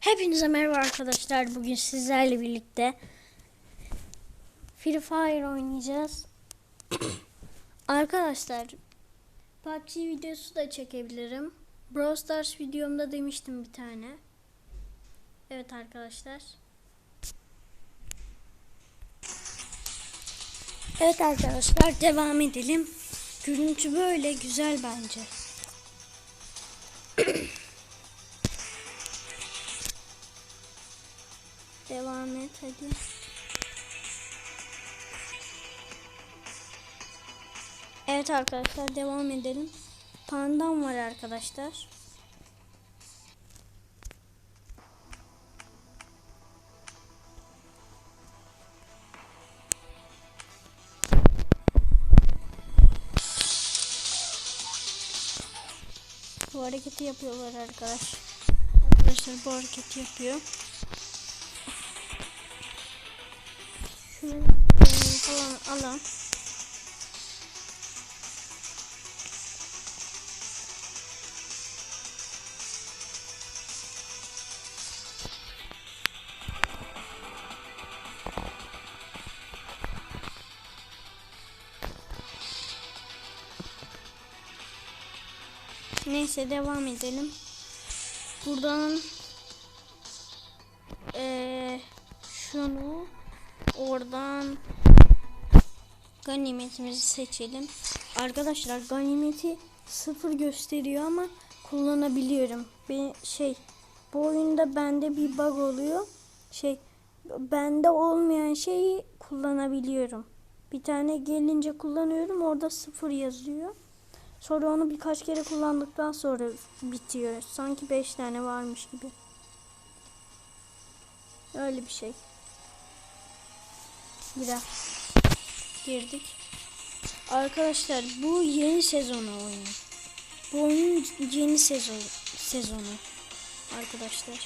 Hepinize merhaba arkadaşlar. Bugün sizlerle birlikte Free Fire oynayacağız. arkadaşlar PUBG videosu da çekebilirim. Brawl Stars videomda demiştim bir tane. Evet arkadaşlar. Evet arkadaşlar devam edelim. Görüntü böyle güzel bence. Devam et hadi. Evet arkadaşlar devam edelim. Pandam var arkadaşlar. Bu hareketi yapıyorlar arkadaş. Arkadaşlar bu hareketi yapıyor. Falan alalım. Neyse devam edelim. Buradan oradan ganimetimizi seçelim. Arkadaşlar ganimeti sıfır gösteriyor ama kullanabiliyorum. Bir şey bu oyunda bende bir bug oluyor. Şey bende olmayan şeyi kullanabiliyorum. Bir tane gelince kullanıyorum orada sıfır yazıyor. Sonra onu birkaç kere kullandıktan sonra bitiyor. Sanki 5 tane varmış gibi. Öyle bir şey. Biraz girdik. Arkadaşlar bu yeni sezonu oyunu. Bu oyunun yeni sezon sezonu. Arkadaşlar.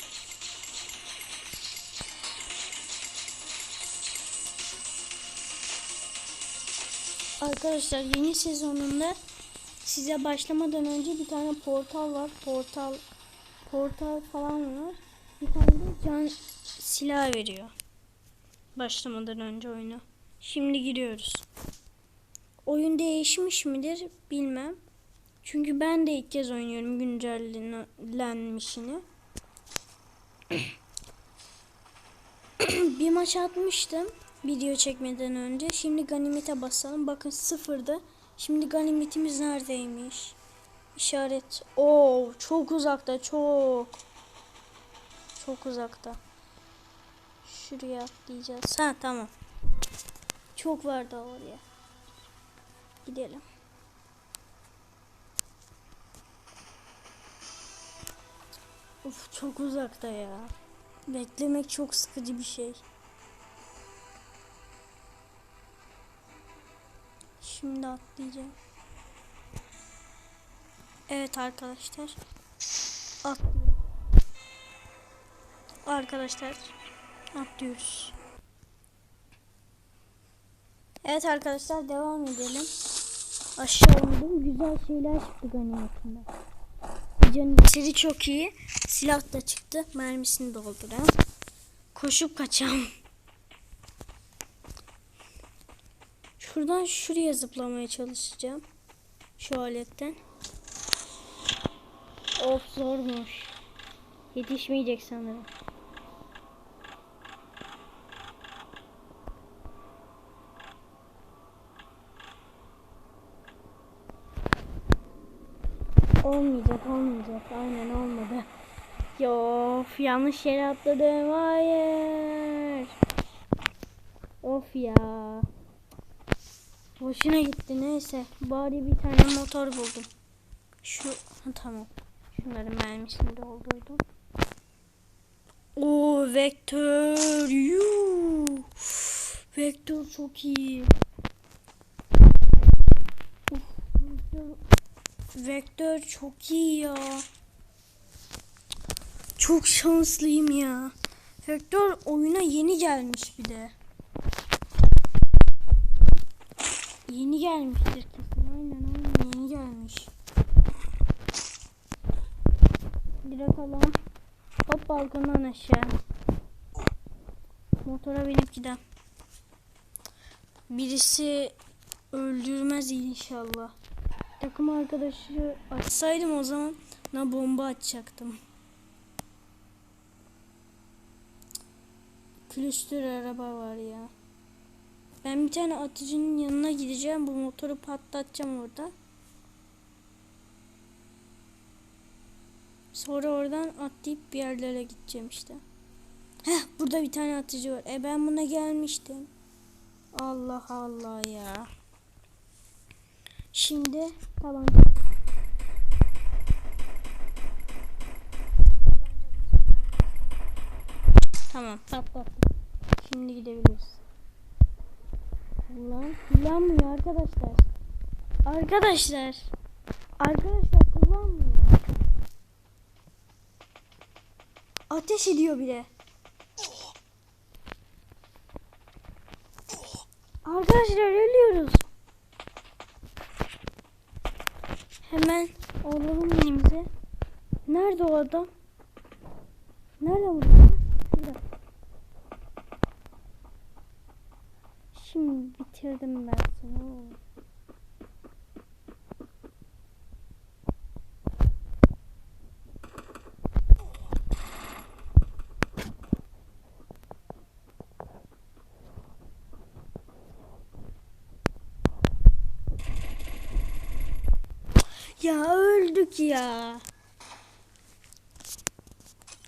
Arkadaşlar yeni sezonunda size başlamadan önce bir tane portal var. Portal portal falan var. Bir tane de can silah veriyor. Başlamadan önce oyuna. Şimdi giriyoruz. Oyun değişmiş midir bilmem. Çünkü ben de ilk kez oynuyorum güncellenmişini. bir maç atmıştım video çekmeden önce. Şimdi ganimete basalım. Bakın sıfırda. Şimdi ganimetimiz neredeymiş? İşaret. Oo, çok uzakta, çok. Çok uzakta. Şuraya atlayacağız. Ha tamam. Çok var da oraya. Gidelim. Uf çok uzakta ya. Beklemek çok sıkıcı bir şey. Şimdi atlayacağım. Evet arkadaşlar. Atlıyorum. Arkadaşlar atlıyoruz. Evet arkadaşlar devam edelim. Aşağı indim. Güzel şeyler çıktı ganimetimden. Canı çok iyi. Silah da çıktı. Mermisini dolduran. Koşup kaçalım. Şuradan şuraya zıplamaya çalışacağım. Şu aletten. Of zormuş. Yetişmeyecek sanırım. Olmayacak olmayacak. Aynen olmadı. Of yanlış yere atladım. Hayır. Of ya. Boşuna gitti neyse. Bari bir tane motor buldum. Şu ha, tamam. Şunların mermisini doldurdum. O vektör. Vektör çok iyi. Uf, vektör, vektör çok iyi ya. Çok şanslıyım ya. Vektör oyuna yeni gelmiş bir de. Yeni gelmiştir kesin. Aynen aynen yeni gelmiş. Direkt alalım. Hop balkondan aşağı. Motora binip gidelim. Birisi öldürmez inşallah. Takım arkadaşı açsaydım o zaman na bomba atacaktım. Külüstür araba var ya. Ben bir tane atıcının yanına gideceğim. Bu motoru patlatacağım orada. Sonra oradan atlayıp bir yerlere gideceğim işte. Heh burada bir tane atıcı var. E ben buna gelmiştim. Allah Allah ya. Şimdi tamam. Tamam patlattım. Şimdi gidebiliriz. Ulan kullanmıyor arkadaşlar. Arkadaşlar. Arkadaşlar kullanmıyor. Ateş ediyor bile. Arkadaşlar ölüyoruz. Hemen alalım elimize. Nerede o adam? Nerede bu? Şurada. Şimdi bitirdim ben seni. Ya öldük ya.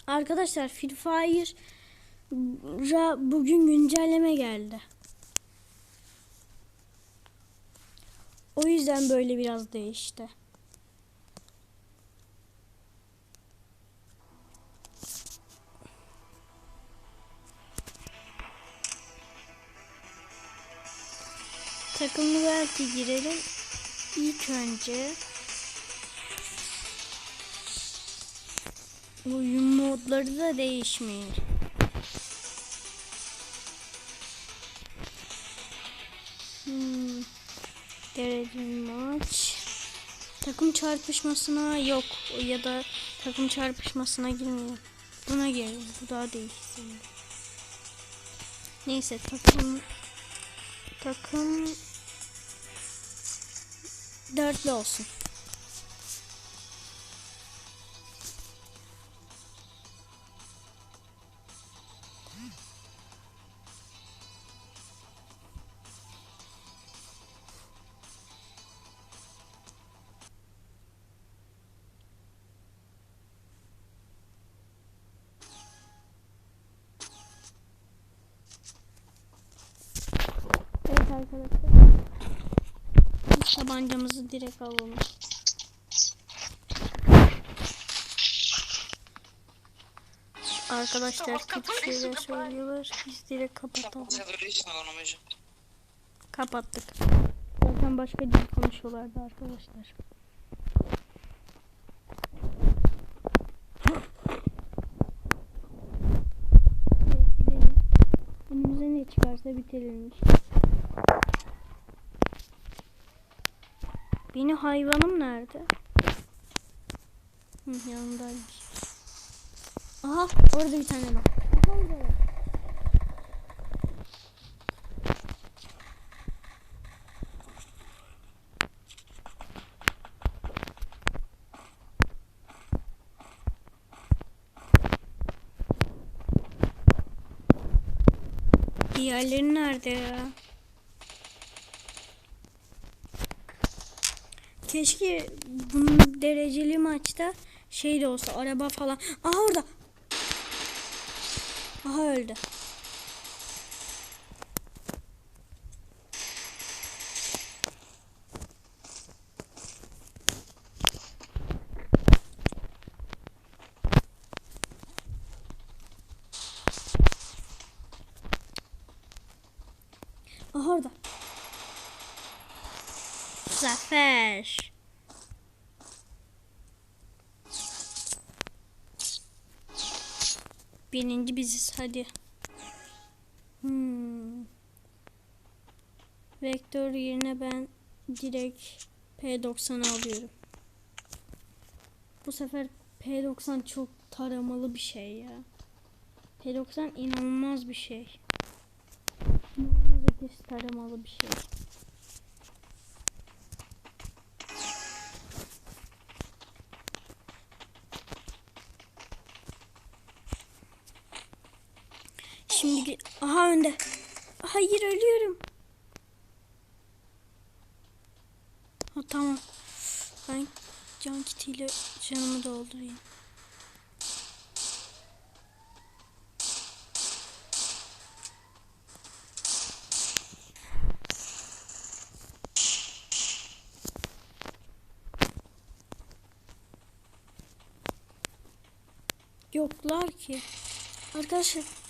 Arkadaşlar Free Fire'a bugün güncelleme geldi. O yüzden böyle biraz değişti. Takımlı belki girelim. İlk önce oyun modları da değişmiyor. Hmm. Maç. Takım çarpışmasına yok ya da takım çarpışmasına girmiyor. Buna girelim. Bu daha değişsin. Neyse takım takım dörtlü olsun. Tabancamızı direkt alalım. Arkadaşlar kötü şeyler söylüyorlar. Biz direkt kapatalım. Kapattık. Zaten başka dil konuşuyorlardı arkadaşlar. Önümüze ne çıkarsa bitirelim işte. Benim hayvanım nerede? Hı, yanındaymış. Aha orada bir tane var. Diğerleri nerede ya? Keşke bunun dereceli maçta şey de olsa araba falan. Aha orada. Aha öldü. Aha orada. Zafer. Birinci biziz hadi. Hmm. Vektör yerine ben direkt P90'ı alıyorum. Bu sefer P90 çok taramalı bir şey ya. P90 inanılmaz bir şey. İnanılmaz taramalı bir şey. Şimdi aha önde. Hayır ölüyorum. Ha, tamam. Ben can kitiyle canımı doldurayım. Yoklar ki. Arkadaşlar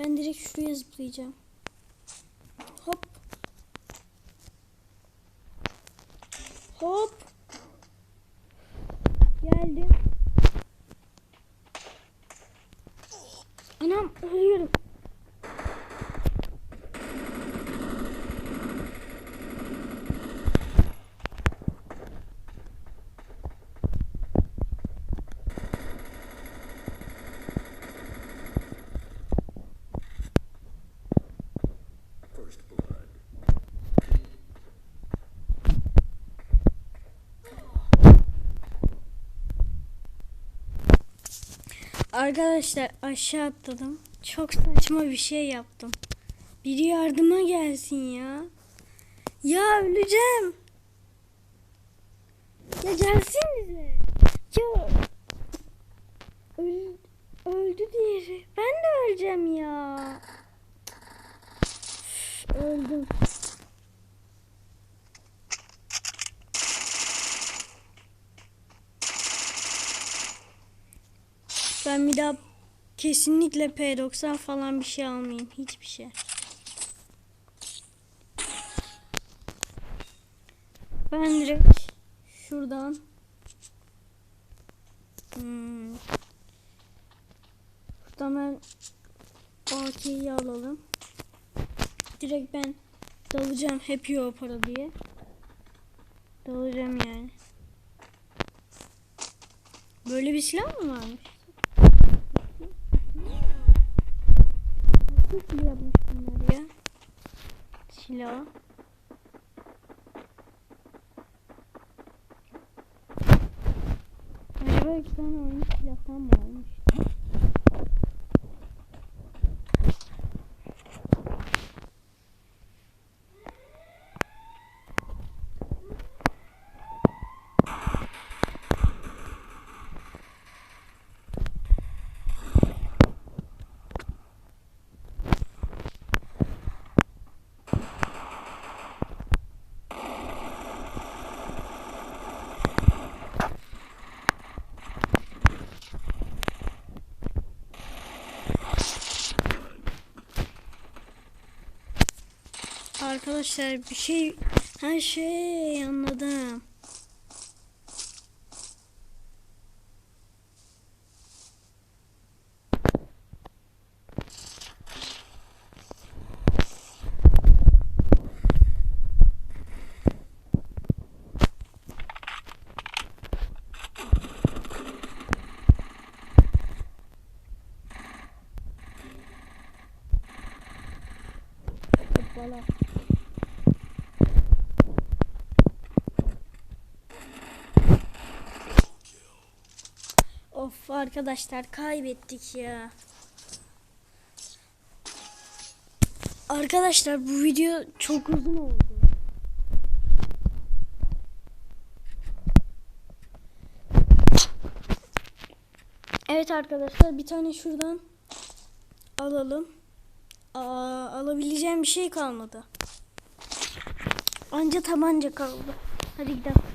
ben direkt şuraya zıplayacağım. Hop. Hop. Geldim. Anam ölüyorum. Arkadaşlar aşağı atladım. Çok saçma bir şey yaptım. Biri yardıma gelsin ya. Ya öleceğim. Ya gelsin bize. Ya öl, öldü diğeri. Ben de öleceğim ya. Öldüm. Ben bir daha kesinlikle P90 falan bir şey almayayım. Hiçbir şey. Ben direkt şuradan hmm, ben AK'yi alalım. Direkt ben dalacağım hep o para diye. Dalacağım yani. Böyle bir silah mı varmış? Nasıl yapmış bunlar ya? Silah. Acaba iki tane oyun silahtan mı olmuş? Arkadaşlar bir şey her şey anladım. Hoppala. Of arkadaşlar kaybettik ya. Arkadaşlar bu video çok uzun oldu. Evet arkadaşlar bir tane şuradan alalım. Aa, alabileceğim bir şey kalmadı. Anca tabanca kaldı. Hadi gidelim.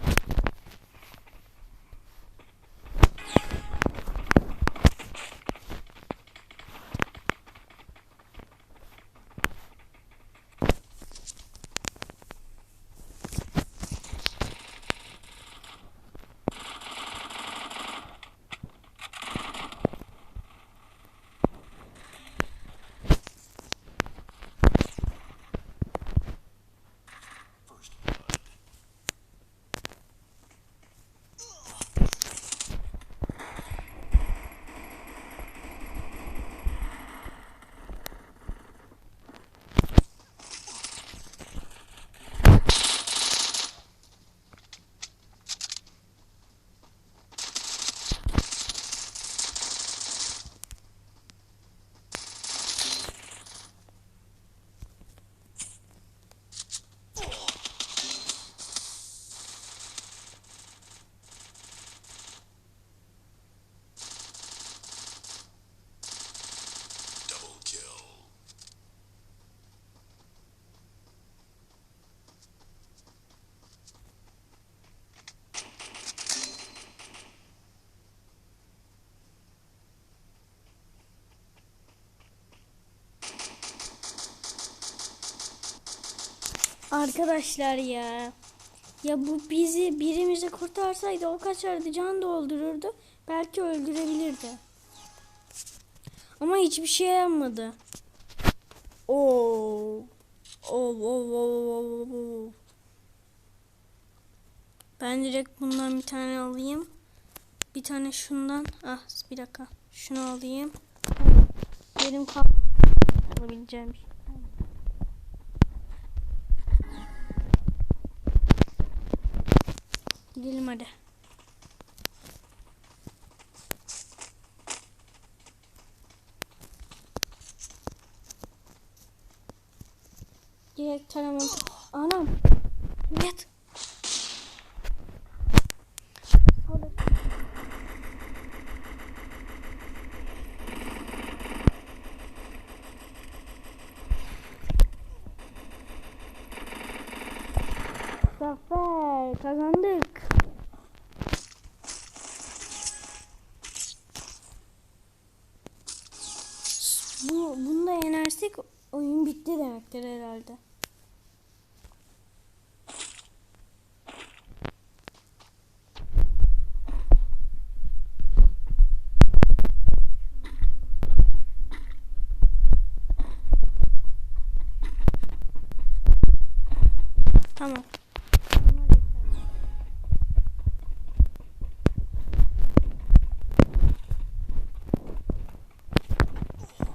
Arkadaşlar ya. Ya bu bizi birimizi kurtarsaydı o kaçardı can doldururdu. Belki öldürebilirdi. Ama hiçbir şey yapmadı. Oo. Oo, oo, oo, oo. Ben direkt bundan bir tane alayım. Bir tane şundan. Ah bir dakika. Şunu alayım. Benim kal alabileceğim bir şey. Gidelim hadi. Direkt tarama. Anam. Yat. Zafer kazandık. Bu bunu da yenersek oyun bitti demektir herhalde. Tamam.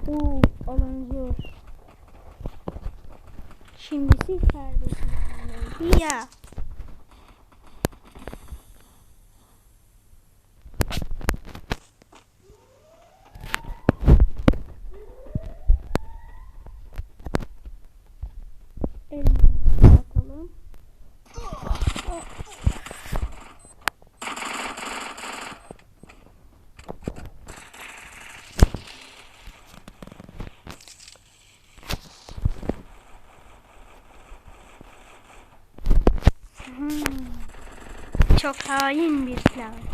Oo, alanıyor. Şimdi siz kardeşim. Ya. Çok hain bir silah.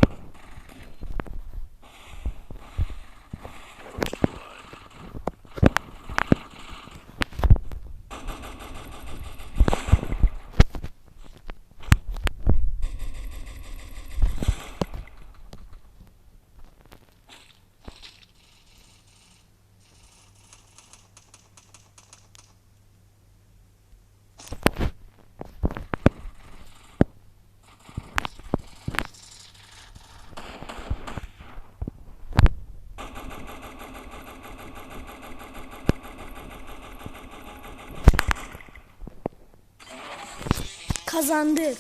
Kazandık.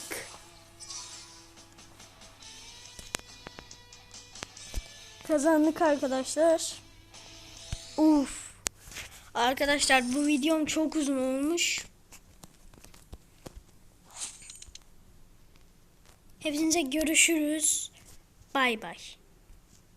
Kazandık arkadaşlar. Uf. Arkadaşlar bu videom çok uzun olmuş. Hepinize görüşürüz. Bay bay.